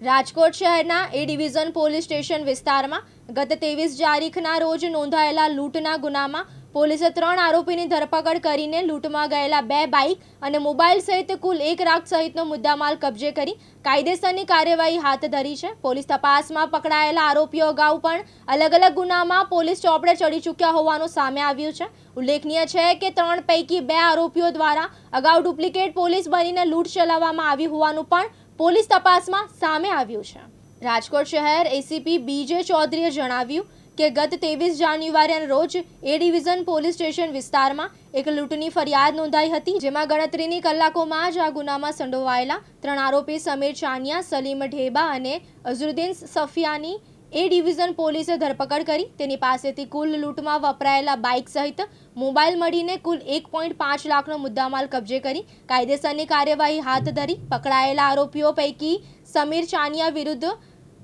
રાજકોટ શહેરના એ division police station વિસ્તારમાં ગત ત્રેવીસ તારીખના રોજ નોંધાયેલા લૂંટના ગુનામાં પોલીસે ત્રણ આરોપીની ધરપકડ કરીને લૂંટમાં ગયેલા બે બાઇક અને મોબાઈલ સહિત કુલ એક લાખ સહિતનો મુદ્દામાલ કબજે કરી કાયદેસરની કાર્યવાહી હાથ ધરી છે. પોલીસ તપાસમાં પકડાયેલા આરોપીઓ અગાઉ પણ અલગ અલગ ગુનામાં પોલીસ ચોપડે ચડી ચૂક્યા હોવાનું સામે આવ્યું છે. ઉલ્લેખનીય છે કે ત્રણ પૈકી બે આરોપીઓ દ્વારા અગાઉ ડુપ્લિકેટ પોલીસ બનીને લૂંટ ચલાવવામાં આવી હોવાનું પણ પોલીસ તપાસમાં સામે આવ્યું છે. રાજકોટ શહેર એસીપી બીજે ચૌધરીએ જણાવ્યું કે ગત ત્રેવીસ જાન્યુઆરીના રોજ એ ડિવિઝન પોલીસ સ્ટેશન વિસ્તારમાં એક લૂંટની ફરિયાદ નોંધાઈ હતી, જેમાં ગણતરીની કલાકોમાં જ આ ગુનામાં સંડોવાયેલા ત્રણ આરોપી સમીર ચાનિયા, સલીમ ઢેબા અને અઝરુદ્દીન સફિયાની એ ડિવિઝન પોલીસે ધરપકડ કરી. તેની પાસેથી કુલ લૂંટમાં વપરાયેલા બાઇક સહિત મોબાઈલ મળીને કુલ એક પોઈન્ટ પાંચ લાખનો મુદ્દામાલ કબજે કરી. કાયદેસરની કાર્યવાહી હાથ ધરી પકડાયેલા આરોપીઓ પૈકી સમીર ચાનિયા વિરુદ્ધ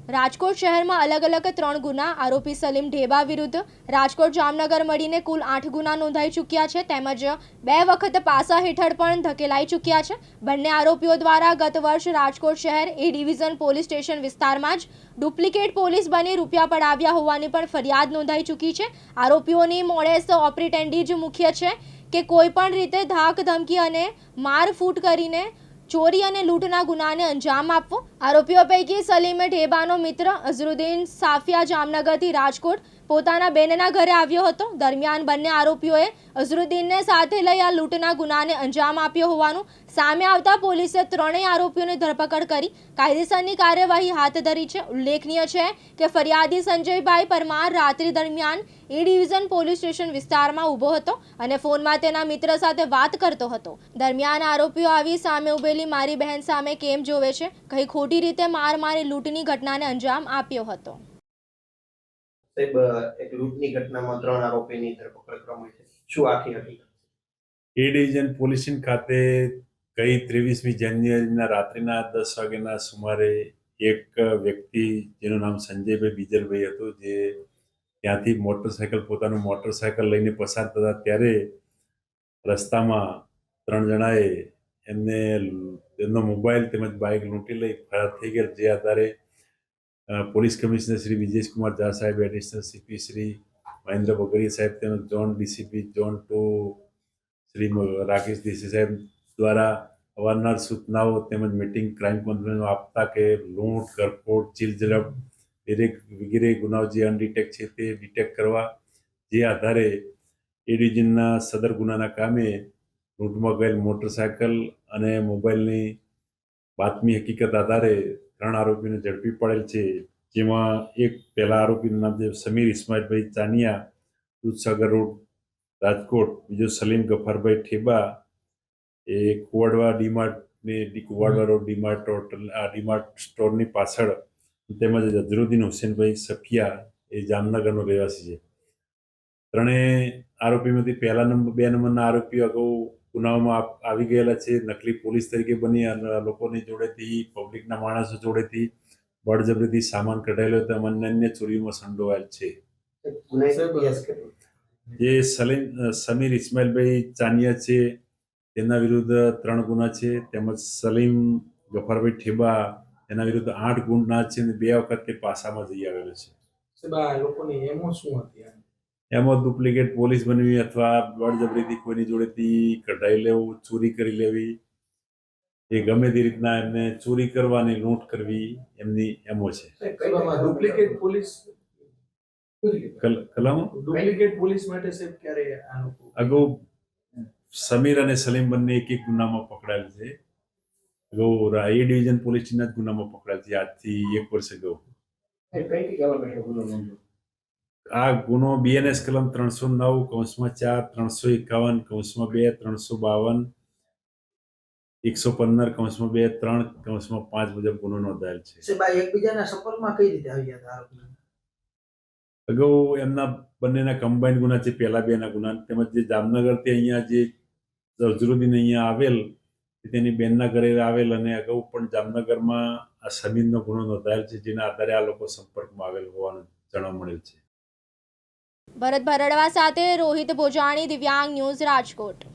રાજકોટ શહેરમાં અલગ અલગ ત્રણ ગુના. આરોપી સલીમ ઢેબા વિરુદ્ધ રાજકોટ જામનગર મળીને કુલ આઠ ગુના નોંધાઈ ચૂક્યા છે. તેમજ બે વખત પાસા હેઠળ પણ ધકેલાઈ ચૂક્યા છે. બંને આરોપીઓ દ્વારા ગત વર્ષ રાજકોટ શહેર એ ડિવિઝન પોલીસ સ્ટેશન વિસ્તારમાં જ ડુપ્લિકેટ પોલીસ બની રૂપિયા પડાવ્યા હોવાની પણ ફરિયાદ નોંધાઈ ચૂકી છે. આરોપીઓની મોડેસ ઓપરેટેન્ડી જ મુખ્ય છે કે કોઈપણ રીતે ધાક ધમકી અને મારફૂટ કરીને ચોરી અને લૂંટના ગુનાને અંજામ આપવો. આરોપીઓ પૈકી સલીમે ઢેબાનો મિત્ર અઝરુદ્દીન સાફિયા જામનગરથી રાજકોટ પોતાના બેનના ઘરે આવ્યો હતો. દરમિયાન બંને આરોપીઓએ અઝરુદ્દીનને સાથે લઈ આ લૂંટના ગુનાને અંજામ આપ્યો હોવાનું સામે આવતા પોલીસે ત્રણેય આરોપીઓની ધરપકડ કરી. કાયદેસરની કાર્યવાહી હાથ ધરી છે. ઉલ્લેખનીય છે કે ફરિયાદી સંજયભાઈ પરમાર રાત્રિ દરમિયાન એ ડિવિઝન પોલીસ સ્ટેશન વિસ્તારમાં ઊભો હતો અને ફોનમાં તેના મિત્ર સાથે વાત કરતો હતો. દરમિયાન આરોપીઓ આવી સામે ઉભેલી મારી બહેન સામે કેમ જોવે છે? કઈ ખોટી રીતે માર મારી લૂંટની ઘટનાને અંજામ આપ્યો હતો. સાહેબ એક લૂંટની ઘટનામાં ત્રણ આરોપીની ધરપકડ કરવામાં છે. શું આખી હકીકત એ ડિવિઝન પોલીસિંગ ખાતે ગઈ ત્રેવીસમી જાન્યુઆરીના રાત્રિના દસ વાગ્યાના સુમારે એક વ્યક્તિ જેનું નામ સંજયભાઈ બીજલભાઈ હતું જે ત્યાંથી મોટરસાયકલ, પોતાનું મોટરસાયકલ લઈને પસાર થતા ત્યારે રસ્તામાં ત્રણ જણાએ એમને એમનો મોબાઈલ તેમજ બાઇક લૂંટી લઈ ફરાર થઈ ગયેલ જે આધારે police commissioner Shri Vijeshkumar Jha saheb, additional CP Shri Mahendra Bagadiya saheb તેમજ zone DCP zone two Shri Rakesh Desai saheb દ્વારા અવારનવાર સૂચનાઓ તેમજ મિટિંગ ક્રાઇમ કોન્ફરન્સ આપતા કે લૂંટ, કરફોડ ચીલ દરેક વગેરે ગુનાઓ જે અનડિટેક છે તે ડિટેક્ટ કરવા જે આધારે એ ડિવિઝનના સદર ગુનાના કામે લૂંટમાં ગયેલ મોટરસાયકલ અને મોબાઈલની બાતમી હકીકત આધારે ત્રણ આરોપીને ઝડપી પડેલ છે. જેમાં એક પહેલા આરોપીનું નામ છે સમીર ઇસ્માઇલભાઈ ચાનિયા, દૂધસાગર રોડ, રાજકોટ. બીજો સલીમ ગફારભાઈ ઠેબા, એ કુવાડવા ડીમાર્ટ ને કુવાડવા રોડ, ડીમાર્ટ આ ડીમાર્ટ સ્ટોરની પાછળ તેમજ અઝરુદ્દીન હુસેનભાઈ સફિયા એ જામનગરનો રહેવાસી છે. ત્રણેય આરોપીમાંથી પહેલા નંબર બે નંબરના આરોપીઓ અગાઉ ગુનાઓમાં આવી ગયેલા છે. નકલી પોલીસ તરીકે બની અને લોકોની જોડેથી પબ્લિકના માણસો જોડેથી બળજબરીથી સામાન કઢાયેલો હતો. અને અન્ય ચોરીઓમાં સંડોવાયેલ છે. જે સલીમ સમીર ઇસ્માઇલભાઈ ચાનિયા છે તેમના વિરુદ્ધ ત્રણ ગુના છે. તેમજ સલીમ ગફારભાઈ ઠેબા એના વિરુદ્ધ આઠ ગુના છે બે વખત તે પાસામાં જઈ આવેલો છે. લોકોની એમો શું હતી એમાં ડુપ્લિકેટ પોલીસ બનવી અથવા બળજબરીથી કોઈની જોડેથી કઢાઈ લેવું ચોરી કરી લેવી એ ગમે તે રીતના એમને ચોરી કરવાની લૂંટ કરવી એમની એમો છે. ડુપ્લિકેટ પોલીસ કલ ડુપ્લિકેટ પોલીસ માટે સાહેબ ક્યારે આ લોકો અગાઉ સમીર અને સલીમ બંને એક એક ગુનામાં પકડાયેલ છે. અગાઉ એ ડિવિઝન પોલીસના જ ગુનામાં પકડાયા છે આજથી એક વર્ષ અગાઉ આ ગુનો બીએનએસ કલમ ત્રણસો નવ કૌંસમાં ચાર ત્રણસો એકાવન કૌંસમાં બે ત્રણસો બાવન એકસો પંદર કૌંસમાં બે ત્રણ કૌંસમાં પાંચ મુજબ ગુનો નોંધાયેલ છે એકબીજાના સંપર્કમાં કઈ રીતે આવ્યા હતા અગાઉ એમના બંનેના કમ્બાઈન ગુના છે પહેલા બેના ગુના તેમજ જે જામનગરથી અહીંયા જે અઝરુદ્દીન અહીંયા આવેલ તેની બેનના ઘરે આવેલ અને અગાઉ પણ જામનગરમાં આ સમીરનો ગુનો નોંધાયેલ છે, જેના આધારે આ લોકો સંપર્કમાં આવેલ હોવાનું જાણવા મળેલ છે. ભરત ભરડવા સાથે રોહિત ભોજાણી, દિવ્યાંગ ન્યૂઝ રાજકોટ.